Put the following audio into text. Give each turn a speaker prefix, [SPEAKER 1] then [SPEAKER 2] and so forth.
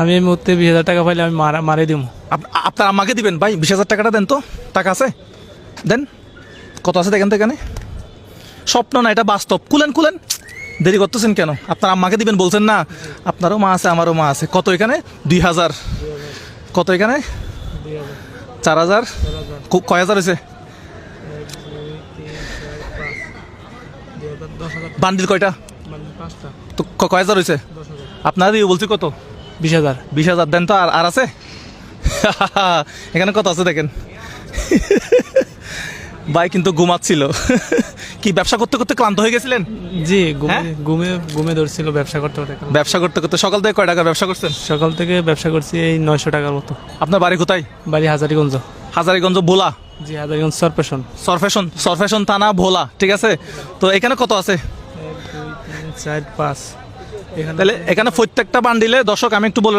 [SPEAKER 1] আমি এই মুহূর্তে বিশ হাজার টাকা পাইলে আমি মারা মারে দিব
[SPEAKER 2] আপ- আপনার আমাকে দিবেন। ভাই, বিশ হাজার টাকাটা দেন তো। টাকা আছে? দেন। কত আছে দেখেন তো এখানে? স্বপ্ন না, এটা বাস্তব। কুলেন কুলেন। দেরি করতেছেন কেন? আপনার আম্মাকে দিবেন, বলছেন না। আপনারও মা আছে, আমারও মা আছে। কত এখানে? দুই হাজার। কত এখানে? চার হাজার। কয় হাজার হয়েছে? বান্ডিল কয়টা? তো কয় হাজার হয়েছে? আপনার দিয়ে বলছি কত?
[SPEAKER 1] বিশ হাজার।
[SPEAKER 2] বিশ হাজার দেন তো আর আর আছে? এখানে কত আছে দেখেন? ভাই কিন্তু ঘুমাচ্ছিল। কি ব্যবসা করতে করতে ক্লান্ত হয়ে গেছিলেন?
[SPEAKER 1] জি ঘুমে
[SPEAKER 2] হ্যাঁ?
[SPEAKER 1] ঘুমে ধরছিল ব্যবসা করতে করতে
[SPEAKER 2] ব্যবসা করতে করতে সকাল থেকে কয় টাকা ব্যবসা করছেন?
[SPEAKER 1] সকাল থেকে ব্যবসা করছি এই নয়শো টাকার মতো।
[SPEAKER 2] আপনার বাড়ি কোথায়?
[SPEAKER 1] বাড়ি হাজারিগঞ্জ।
[SPEAKER 2] হাজারিগঞ্জ ভোলা?
[SPEAKER 1] জি হাজারিগঞ্জ সরপেশন।
[SPEAKER 2] সরফেশন সরফেশন থানা ভোলা ঠিক আছে? তো এখানে কত আছে?
[SPEAKER 1] চার পাঁচ।
[SPEAKER 2] তাহলে এখানে প্রত্যেকটা বান্ডিলে দর্শক আমি একটু বলে